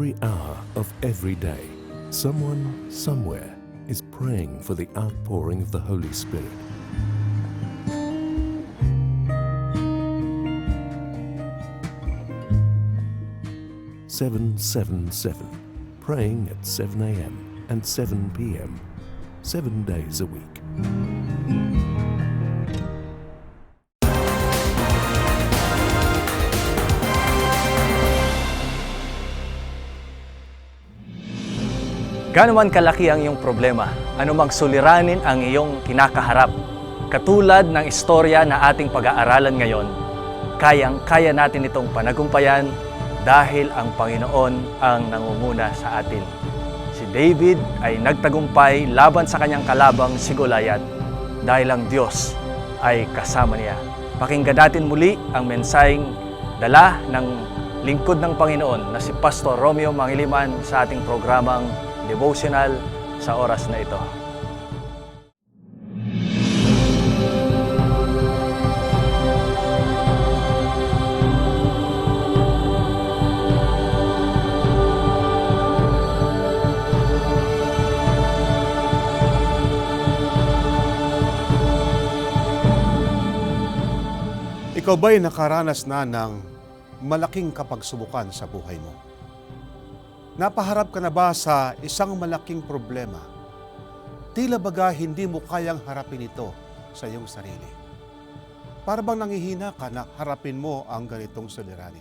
every hour of every day, someone somewhere is praying for the outpouring of the Holy Spirit. Seven seven seven, praying at seven a.m. and seven p.m. seven days a week. Gaano man kalaki ang iyong problema, anumang suliranin ang iyong kinakaharap, katulad ng istorya na ating pag-aaralan ngayon, kayang-kaya natin itong panagumpayan dahil ang Panginoon ang nangunguna sa atin. Si David ay nagtagumpay laban sa kanyang kalabang si Goliath dahil ang Diyos ay kasama niya. Pakinggan natin muli ang mensaheng dala ng lingkod ng Panginoon na si Pastor Romeo Mangiliman sa ating programang devotional sa oras na ito. Ikaw ba'y nakaranas na ng malaking kapagsubukan sa buhay mo? Napaharap ka na ba sa isang malaking problema? Tila baga hindi mo kayang harapin ito sa iyong sarili. Para bang nangihina ka na harapin mo ang ganitong suliranin?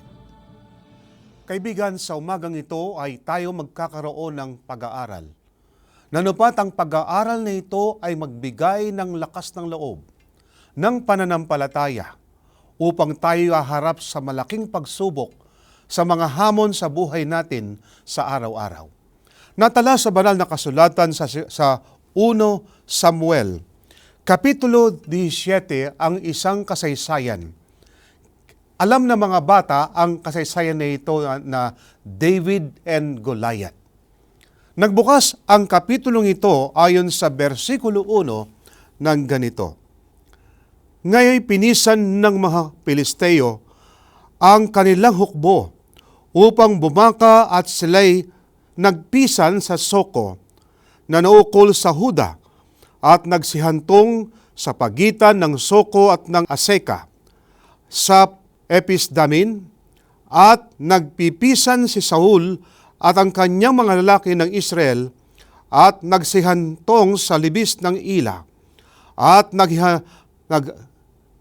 Kaibigan, sa umagang ito ay tayo magkakaroon ng pag-aaral. Nanupat ang pag-aaral na ito ay magbigay ng lakas ng loob, ng pananampalataya, upang tayo haharap sa malaking pagsubok sa mga hamon sa buhay natin sa araw-araw. Natala sa banal na kasulatan sa, sa 1 Samuel, Kapitulo 17 ang isang kasaysayan. Alam na mga bata ang kasaysayan na ito na David and Goliath. Nagbukas ang kapitulong ito ayon sa versikulo 1 ng ganito. Ngaya'y pinisan ng mga Pilisteo ang kanilang hukbo upang bumaka at sila'y nagpisan sa Soko na naukol sa Huda at nagsihantong sa pagitan ng Soko at ng Aseka sa Episdamin at nagpipisan si Saul at ang kanyang mga lalaki ng Israel at nagsihantong sa libis ng ila at nagha, nag,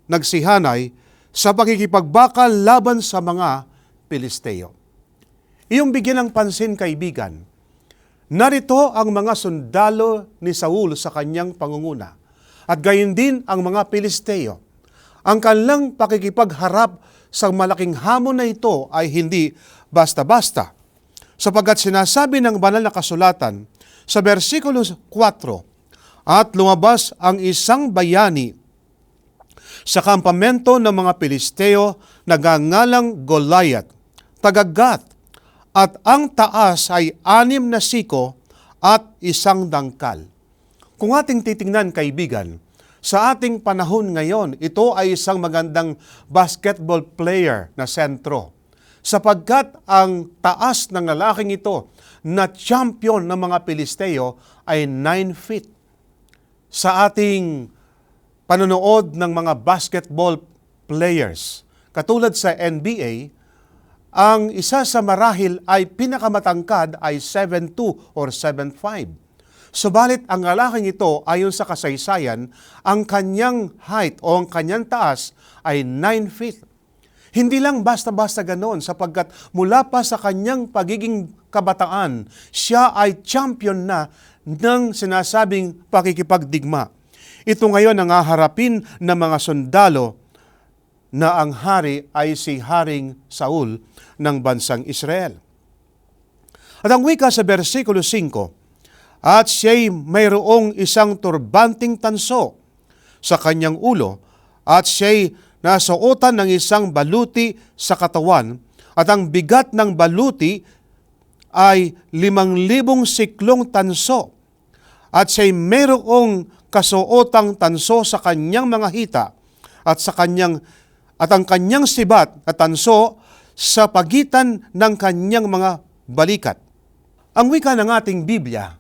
nagsihanay sa pakikipagbakal laban sa mga Pilisteo. Iyong bigyan ng pansin, kaibigan, narito ang mga sundalo ni Saul sa kanyang pangunguna. At gayon din ang mga Pilisteo. Ang kanilang pakikipagharap sa malaking hamon na ito ay hindi basta-basta. Sapagkat sinasabi ng banal na kasulatan sa versikulo 4, at lumabas ang isang bayani sa kampamento ng mga Pilisteo na gangalang Goliath, tagagat, at ang taas ay anim na siko at isang dangkal. Kung ating titingnan kaibigan, sa ating panahon ngayon, ito ay isang magandang basketball player na sentro. Sapagkat ang taas ng lalaking ito na champion ng mga Pilisteo ay 9 feet. Sa ating panonood ng mga basketball players. Katulad sa NBA, ang isa sa marahil ay pinakamatangkad ay 7'2 or 7'5. Subalit ang lalaking ito ayon sa kasaysayan, ang kanyang height o ang kanyang taas ay 9 feet. Hindi lang basta-basta ganoon sapagkat mula pa sa kanyang pagiging kabataan, siya ay champion na ng sinasabing pakikipagdigma. Ito ngayon ang haharapin ng mga sundalo na ang hari ay si Haring Saul ng bansang Israel. At ang wika sa versikulo 5, At siya'y mayroong isang turbanting tanso sa kanyang ulo, at siya'y nasuotan ng isang baluti sa katawan, at ang bigat ng baluti ay limang libong siklong tanso, at siya'y mayroong kasuotang tanso sa kanyang mga hita, at sa kanyang at ang kanyang sibat at tanso sa pagitan ng kanyang mga balikat. Ang wika ng ating Biblia,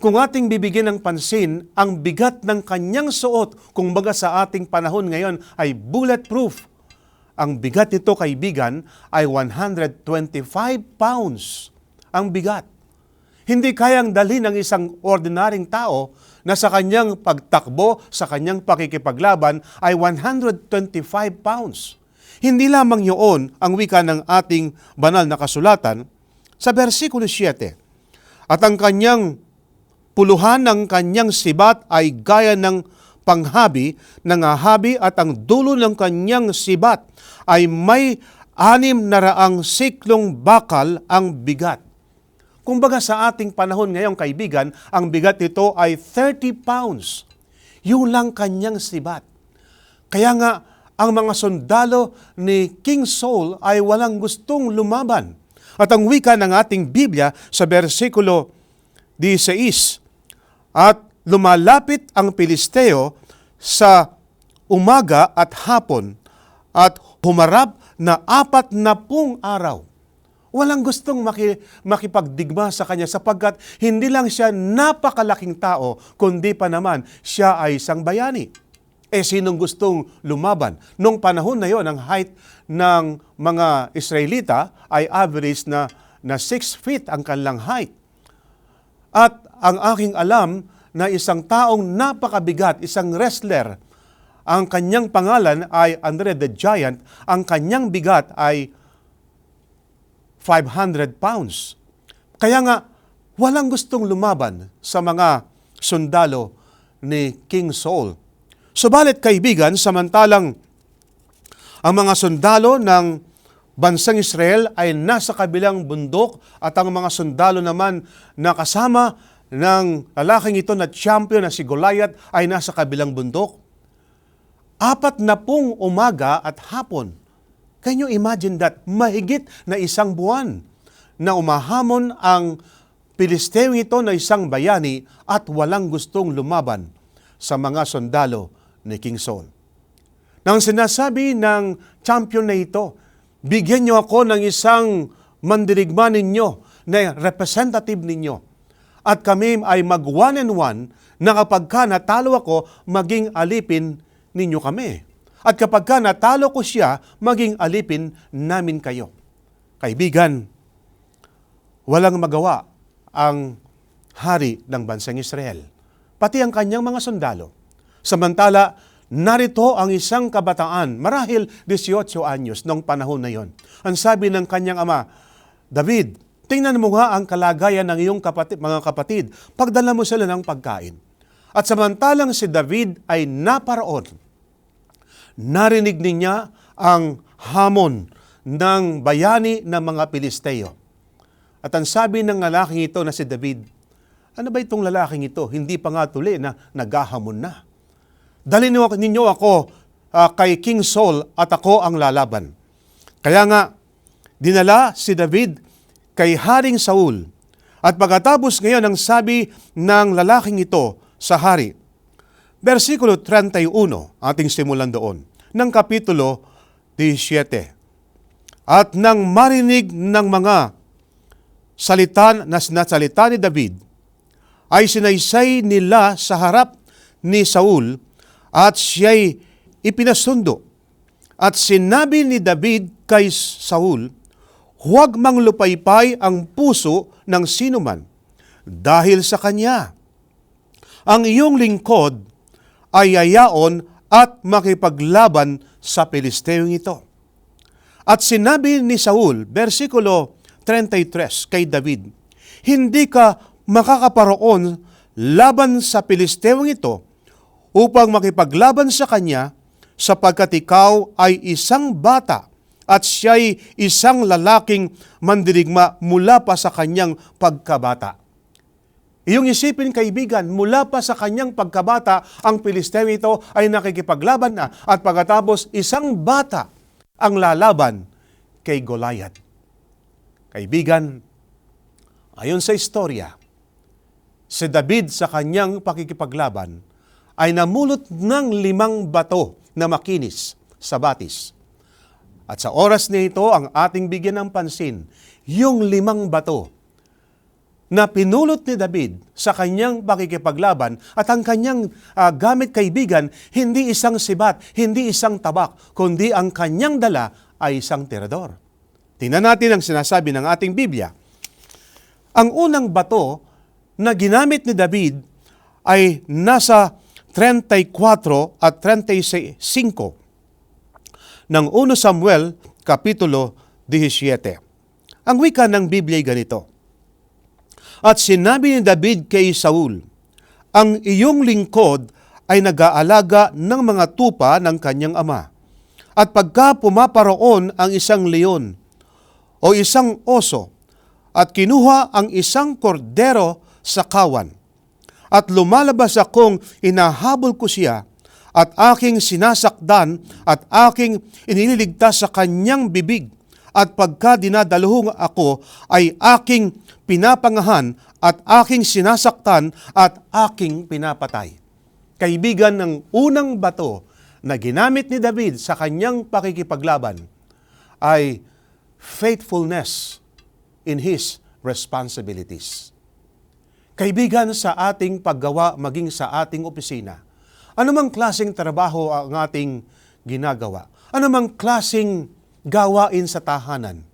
kung ating bibigyan ng pansin, ang bigat ng kanyang suot, kung baga sa ating panahon ngayon, ay bulletproof. Ang bigat nito, kaibigan, ay 125 pounds. Ang bigat. Hindi kayang dalhin ng isang ordinaryong tao na sa kanyang pagtakbo, sa kanyang pakikipaglaban ay 125 pounds. Hindi lamang yun ang wika ng ating banal na kasulatan sa versikulo 7. At ang kanyang puluhan ng kanyang sibat ay gaya ng panghabi, nangahabi at ang dulo ng kanyang sibat ay may anim na raang siklong bakal ang bigat. Kumbaga sa ating panahon ngayong kaibigan, ang bigat nito ay 30 pounds. Yun lang kanyang sibat. Kaya nga, ang mga sundalo ni King Saul ay walang gustong lumaban. At ang wika ng ating Biblia sa versikulo 16, At lumalapit ang Pilisteo sa umaga at hapon at humarap na apat na pung araw. Walang gustong maki, makipagdigma sa kanya sapagkat hindi lang siya napakalaking tao, kundi pa naman siya ay isang bayani. Eh sinong gustong lumaban? Nung panahon na yon, ang height ng mga Israelita ay average na, na 6 feet ang kanilang height. At ang aking alam na isang taong napakabigat, isang wrestler, ang kanyang pangalan ay Andre the Giant, ang kanyang bigat ay 500 pounds. Kaya nga, walang gustong lumaban sa mga sundalo ni King Saul. Subalit kaibigan, samantalang ang mga sundalo ng bansang Israel ay nasa kabilang bundok at ang mga sundalo naman na kasama ng lalaking ito na champion na si Goliath ay nasa kabilang bundok. Apat na pong umaga at hapon. Can you imagine that? Mahigit na isang buwan na umahamon ang Pilisteo ito na isang bayani at walang gustong lumaban sa mga sundalo ni King Saul. Nang sinasabi ng champion na ito, bigyan niyo ako ng isang mandirigma ninyo na representative ninyo. At kami ay mag one and one na kapag ka natalo ako, maging alipin ninyo kami. At kapag ka natalo ko siya, maging alipin namin kayo. Kaibigan, walang magawa ang hari ng bansang Israel, pati ang kanyang mga sundalo. Samantala, narito ang isang kabataan, marahil 18 anyos noong panahon na yon. Ang sabi ng kanyang ama, David, tingnan mo nga ang kalagayan ng iyong kapatid, mga kapatid, pagdala mo sila ng pagkain. At samantalang si David ay naparoon, narinig niya ang hamon ng bayani ng mga Pilisteo. At ang sabi ng lalaking ito na si David, ano ba itong lalaking ito? Hindi pa nga tuli na naghahamon na. Dalhin ninyo ako ah, kay King Saul at ako ang lalaban. Kaya nga, dinala si David kay Haring Saul. At pagkatapos ngayon ang sabi ng lalaking ito sa hari. Versikulo 31, ating simulan doon, ng Kapitulo 17. At nang marinig ng mga salita na sinasalita ni David, ay sinaysay nila sa harap ni Saul at siya'y ipinasundo. At sinabi ni David kay Saul, huwag mang lupaypay ang puso ng sinuman dahil sa kanya. Ang iyong lingkod ay yayaon at makipaglaban sa Pilisteyong ito. At sinabi ni Saul, versikulo 33 kay David, Hindi ka makakaparoon laban sa Pilistewang ito upang makipaglaban sa kanya sapagkat ikaw ay isang bata at siya'y isang lalaking mandirigma mula pa sa kanyang pagkabata. Iyong isipin kaibigan, mula pa sa kanyang pagkabata, ang Pilisteo ito ay nakikipaglaban na at pagkatapos isang bata ang lalaban kay Goliath. Kaibigan, ayon sa istorya, si David sa kanyang pakikipaglaban ay namulot ng limang bato na makinis sa batis. At sa oras na ito, ang ating bigyan ng pansin, yung limang bato na pinulot ni David sa kanyang pakikipaglaban at ang kanyang ah, gamit kaibigan, hindi isang sibat, hindi isang tabak, kundi ang kanyang dala ay isang tirador. Tingnan natin ang sinasabi ng ating Biblia. Ang unang bato na ginamit ni David ay nasa 34 at 35 ng 1 Samuel Kapitulo 17. Ang wika ng Biblia ay ganito. At sinabi ni David kay Saul, Ang iyong lingkod ay nag-aalaga ng mga tupa ng kanyang ama. At pagka pumaparoon ang isang leon o isang oso, at kinuha ang isang kordero sa kawan, at lumalabas akong inahabol ko siya, at aking sinasakdan at aking iniligtas sa kanyang bibig, at pagka dinadaluhong ako ay aking pinapangahan at aking sinasaktan at aking pinapatay. Kaibigan ng unang bato na ginamit ni David sa kanyang pakikipaglaban ay faithfulness in his responsibilities. Kaibigan sa ating paggawa maging sa ating opisina, anumang klaseng trabaho ang ating ginagawa, anumang klaseng gawain sa tahanan,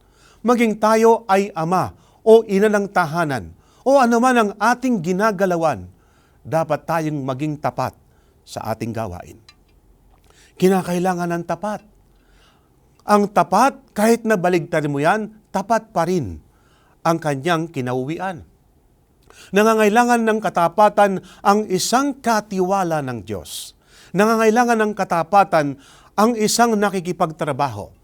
maging tayo ay ama o ina ng tahanan o anuman ang ating ginagalawan, dapat tayong maging tapat sa ating gawain. Kinakailangan ng tapat. Ang tapat, kahit na baligtad mo yan, tapat pa rin ang kanyang kinauwian. Nangangailangan ng katapatan ang isang katiwala ng Diyos. Nangangailangan ng katapatan ang isang nakikipagtrabaho.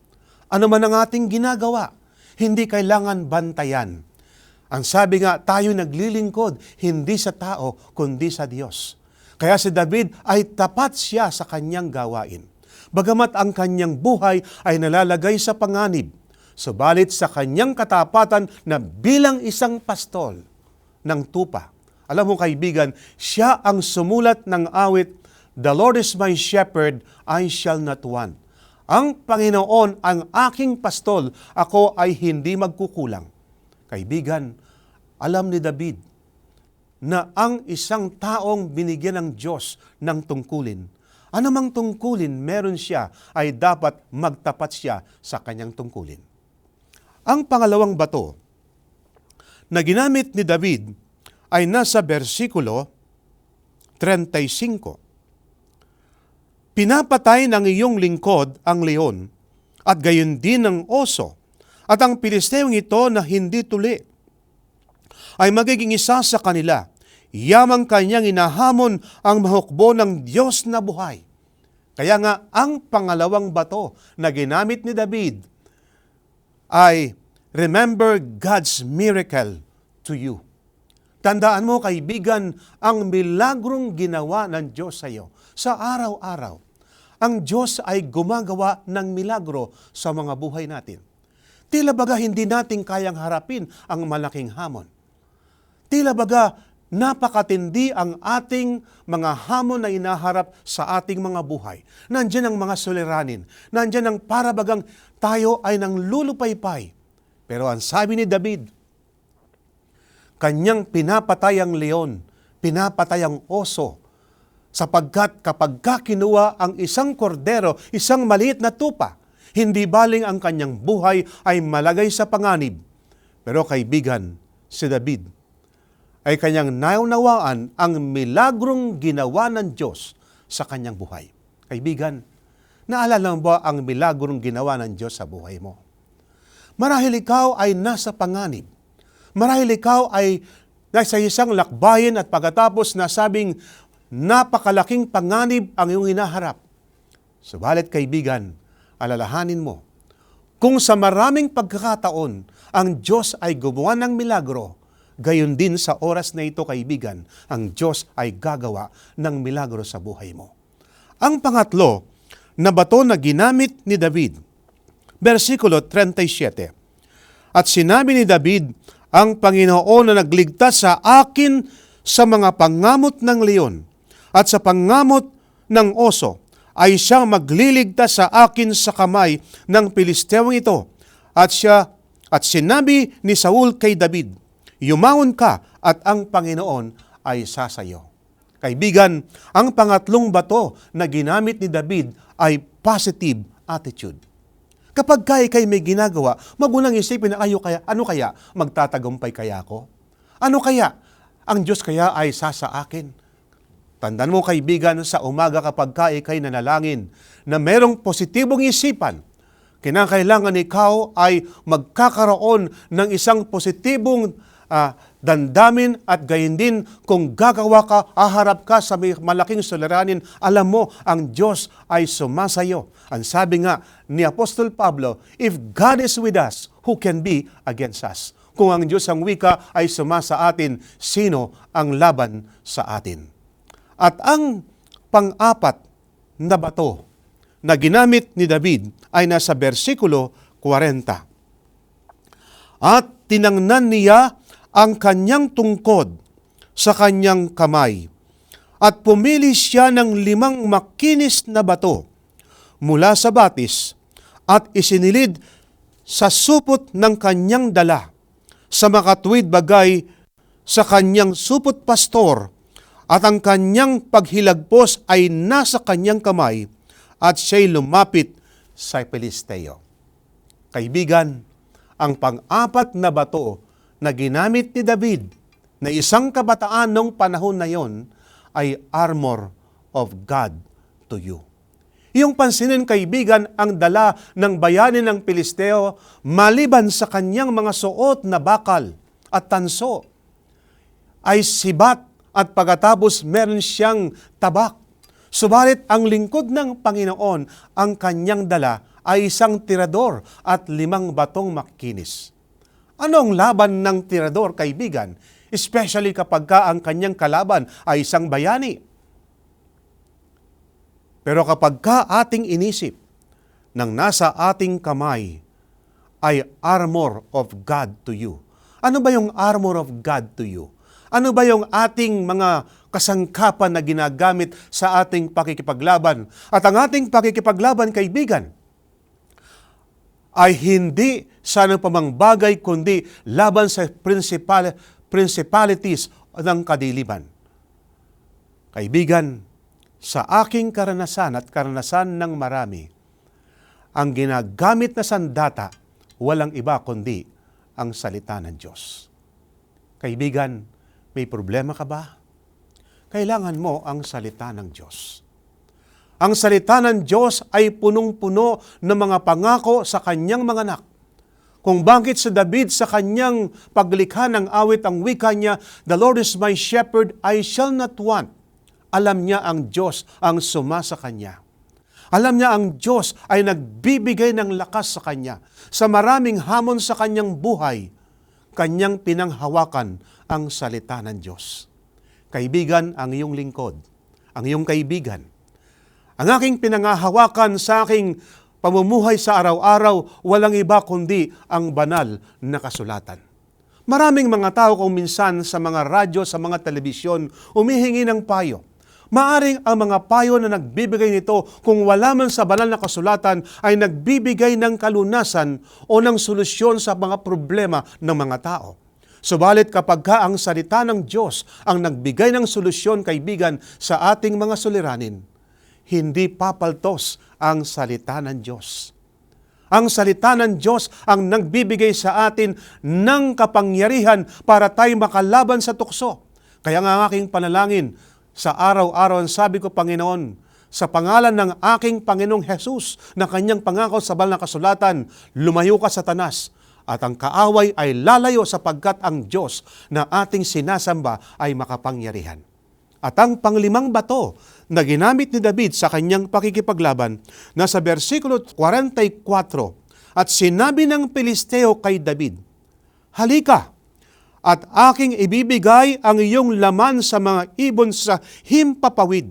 Ano man ang ating ginagawa, hindi kailangan bantayan. Ang sabi nga, tayo naglilingkod, hindi sa tao, kundi sa Diyos. Kaya si David ay tapat siya sa kanyang gawain. Bagamat ang kanyang buhay ay nalalagay sa panganib, subalit sa kanyang katapatan na bilang isang pastol ng tupa. Alam mo kaibigan, siya ang sumulat ng awit, The Lord is my shepherd, I shall not want. Ang Panginoon ang aking pastol, ako ay hindi magkukulang. Kaibigan, alam ni David na ang isang taong binigyan ng Diyos ng tungkulin, anumang tungkulin meron siya, ay dapat magtapat siya sa kanyang tungkulin. Ang pangalawang bato na ginamit ni David ay nasa versikulo 35. Pinapatay ng iyong lingkod ang leon at gayon din ang oso at ang Pilistewong ito na hindi tuli ay magiging isa sa kanila. Yamang kanyang inahamon ang mahukbo ng Diyos na buhay. Kaya nga ang pangalawang bato na ginamit ni David ay remember God's miracle to you. Tandaan mo kaibigan ang milagrong ginawa ng Diyos sa iyo sa araw-araw. Ang Diyos ay gumagawa ng milagro sa mga buhay natin. Tila baga hindi natin kayang harapin ang malaking hamon. Tila baga napakatindi ang ating mga hamon na inaharap sa ating mga buhay. Nandiyan ang mga suliranin. Nandiyan ang parabagang tayo ay nang lulupaypay. Pero ang sabi ni David, kanyang pinapatay ang leon, pinapatay ang oso, sapagkat kapag ka kinuha ang isang kordero, isang maliit na tupa, hindi baling ang kanyang buhay ay malagay sa panganib. Pero kaibigan, si David, ay kanyang naunawaan ang milagrong ginawa ng Diyos sa kanyang buhay. Kaibigan, naalala mo ba ang milagrong ginawa ng Diyos sa buhay mo? Marahil ikaw ay nasa panganib. Marahil ikaw ay nasa isang lakbayin at pagkatapos nasabing napakalaking panganib ang iyong hinaharap. Subalit kaibigan, alalahanin mo, kung sa maraming pagkakataon ang Diyos ay gumawa ng milagro, gayon din sa oras na ito kaibigan, ang Diyos ay gagawa ng milagro sa buhay mo. Ang pangatlo na bato na ginamit ni David, versikulo 37. At sinabi ni David, ang Panginoon na nagligtas sa akin sa mga pangamot ng leon at sa pangamot ng oso ay siyang magliligtas sa akin sa kamay ng Pilistewang ito at siya At sinabi ni Saul kay David, Yumaon ka at ang Panginoon ay sasayo. Kaibigan, ang pangatlong bato na ginamit ni David ay positive attitude. Kapag kaya kay may ginagawa, magunang isipin na ayo kaya, ano kaya, magtatagumpay kaya ako? Ano kaya? Ang Diyos kaya ay sasa akin. Tandaan mo kaibigan sa umaga kapag kaya kay nanalangin na merong positibong isipan, kinakailangan ikaw ay magkakaroon ng isang positibong ah, dandamin at gayon din kung gagawa ka, aharap ka sa malaking suliranin, alam mo, ang Diyos ay sumasayo. Ang sabi nga ni Apostol Pablo, if God is with us, who can be against us? Kung ang Diyos ang wika ay sumasa atin, sino ang laban sa atin? At ang pang-apat na bato na ginamit ni David ay nasa versikulo 40. At tinangnan niya ang kanyang tungkod sa kanyang kamay. At pumili siya ng limang makinis na bato mula sa batis at isinilid sa supot ng kanyang dala sa makatuwid bagay sa kanyang supot pastor at ang kanyang paghilagpos ay nasa kanyang kamay at siya'y lumapit sa Pilisteo. Kaibigan, ang pang-apat na bato na ginamit ni David na isang kabataan noong panahon na yon ay armor of God to you. Iyong pansinin kaibigan ang dala ng bayani ng Pilisteo maliban sa kanyang mga suot na bakal at tanso ay sibat at pagkatapos meron siyang tabak. Subalit ang lingkod ng Panginoon, ang kanyang dala ay isang tirador at limang batong makinis. Ano ang laban ng tirador, kaibigan? Especially kapag ka ang kanyang kalaban ay isang bayani. Pero kapag ka ating inisip nang nasa ating kamay ay armor of God to you. Ano ba yung armor of God to you? Ano ba yung ating mga kasangkapan na ginagamit sa ating pakikipaglaban? At ang ating pakikipaglaban, kaibigan, ay hindi sa anong pamang bagay kundi laban sa principal, principalities ng kadiliman. Kaibigan, sa aking karanasan at karanasan ng marami, ang ginagamit na sandata, walang iba kundi ang salita ng Diyos. Kaibigan, may problema ka ba? Kailangan mo ang salita ng Diyos. Ang salita ng Diyos ay punong-puno ng mga pangako sa kanyang mga anak. Kung bakit sa David sa kanyang paglikha ng awit ang wika niya, The Lord is my shepherd, I shall not want. Alam niya ang Diyos ang sumasa kanya. Alam niya ang Diyos ay nagbibigay ng lakas sa kanya. Sa maraming hamon sa kanyang buhay, kanyang pinanghawakan ang salita ng Diyos. Kaibigan, ang iyong lingkod, ang iyong kaibigan, ang aking pinangahawakan sa aking pamumuhay sa araw-araw, walang iba kundi ang banal na kasulatan. Maraming mga tao kung minsan sa mga radyo, sa mga telebisyon, umihingi ng payo. Maaring ang mga payo na nagbibigay nito kung wala man sa banal na kasulatan ay nagbibigay ng kalunasan o ng solusyon sa mga problema ng mga tao. Subalit kapag ka ang salita ng Diyos ang nagbigay ng solusyon kaibigan sa ating mga suliranin, hindi papaltos ang salita ng Diyos. Ang salita ng Diyos ang nagbibigay sa atin ng kapangyarihan para tayo makalaban sa tukso. Kaya nga ang aking panalangin, sa araw-araw ang sabi ko, Panginoon, sa pangalan ng aking Panginoong Jesus na kanyang pangako sa banal na kasulatan, lumayo ka sa tanas at ang kaaway ay lalayo sapagkat ang Diyos na ating sinasamba ay makapangyarihan. At ang panglimang bato na ginamit ni David sa kanyang pakikipaglaban, nasa versikulo 44, at sinabi ng Pilisteo kay David, Halika, at aking ibibigay ang iyong laman sa mga ibon sa himpapawid,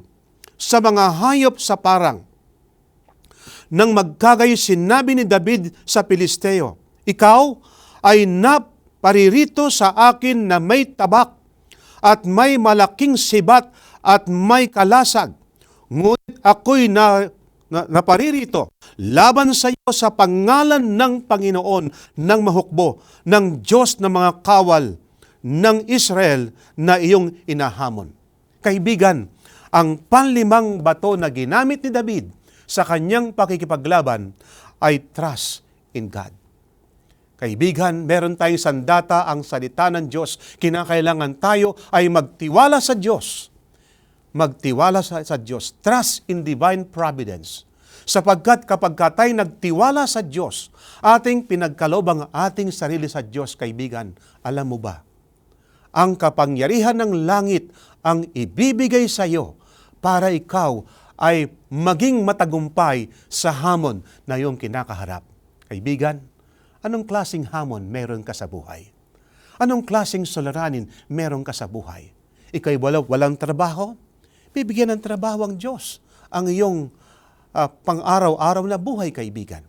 sa mga hayop sa parang. Nang magkagayo sinabi ni David sa Pilisteo, Ikaw ay naparirito sa akin na may tabak at may malaking sibat at may kalasag. Ngunit ako'y na na, naparirito, laban sa iyo sa pangalan ng Panginoon ng mahukbo, ng Diyos ng mga kawal ng Israel na iyong inahamon. Kaibigan, ang panlimang bato na ginamit ni David sa kanyang pakikipaglaban ay trust in God. Kaibigan, meron tayong sandata ang salita ng Diyos. Kinakailangan tayo ay magtiwala sa Diyos. Magtiwala sa, sa Diyos. Trust in divine providence. Sapagkat kapag ka tayo nagtiwala sa Diyos, ating pinagkalob ang ating sarili sa Diyos, kaibigan, alam mo ba? Ang kapangyarihan ng langit ang ibibigay sa iyo para ikaw ay maging matagumpay sa hamon na iyong kinakaharap. Kaibigan, anong klasing hamon meron ka sa buhay? Anong klasing suliranin meron ka sa buhay? Ika'y walang, walang trabaho? Bibigyan ng trabaho ang Diyos ang iyong ah, pang-araw-araw na buhay, kaibigan.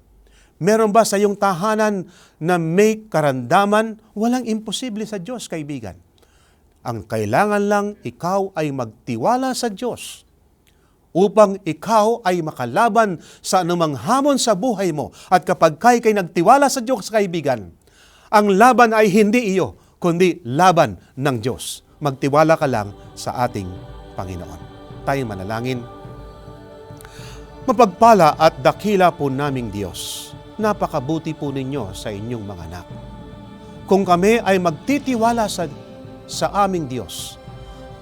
Meron ba sa iyong tahanan na may karandaman? Walang imposible sa Diyos, kaibigan. Ang kailangan lang ikaw ay magtiwala sa Diyos upang ikaw ay makalaban sa anumang hamon sa buhay mo. At kapag kay kay nagtiwala sa Diyos, kaibigan, ang laban ay hindi iyo, kundi laban ng Diyos. Magtiwala ka lang sa ating Panginoon. Tayo manalangin. Mapagpala at dakila po naming Diyos. Napakabuti po ninyo sa inyong mga anak. Kung kami ay magtitiwala sa, sa aming Diyos,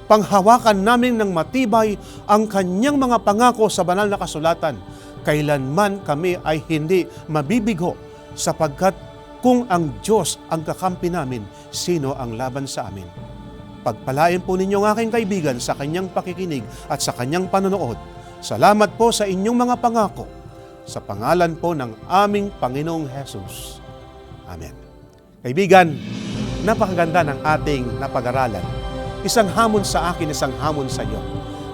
panghawakan namin ng matibay ang kanyang mga pangako sa banal na kasulatan, kailanman kami ay hindi mabibigo sapagkat kung ang Diyos ang kakampi namin, sino ang laban sa amin? Pagpalain po ninyo ang aking kaibigan sa kanyang pakikinig at sa kanyang panonood. Salamat po sa inyong mga pangako. Sa pangalan po ng aming Panginoong Hesus. Amen. Kaibigan, napakaganda ng ating napag-aralan. Isang hamon sa akin, isang hamon sa iyo.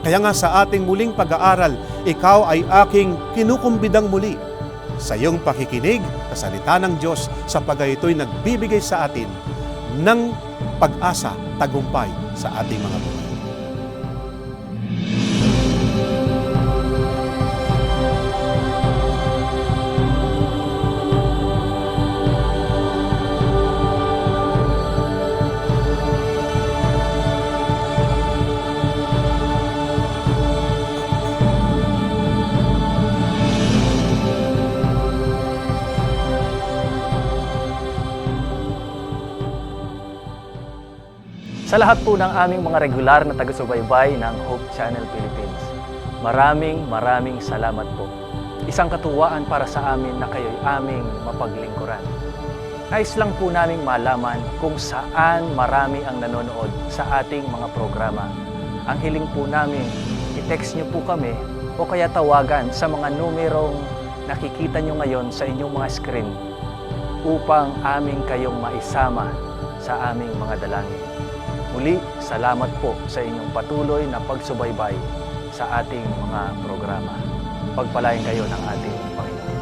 Kaya nga sa ating muling pag-aaral, ikaw ay aking kinukumbidang muli sa iyong pakikinig sa salita ng Diyos sa ito'y nagbibigay sa atin ng pag-asa, tagumpay sa ating mga buhay. Sa lahat po ng aming mga regular na taga-subaybay ng Hope Channel Philippines, maraming maraming salamat po. Isang katuwaan para sa amin na kayo'y aming mapaglingkuran. Nais lang po naming malaman kung saan marami ang nanonood sa ating mga programa. Ang hiling po namin, i-text nyo po kami o kaya tawagan sa mga numerong nakikita nyo ngayon sa inyong mga screen upang aming kayong maisama sa aming mga dalangin. Muli, salamat po sa inyong patuloy na pagsubaybay sa ating mga programa. Pagpalain kayo ng ating Panginoon.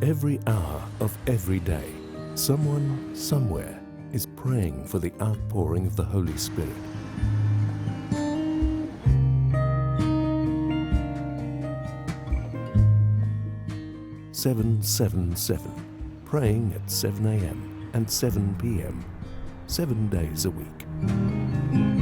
Every hour of every day, someone, somewhere is praying for the outpouring of the Holy Spirit. Seven seven seven, praying at seven a.m. and seven p.m. seven days a week.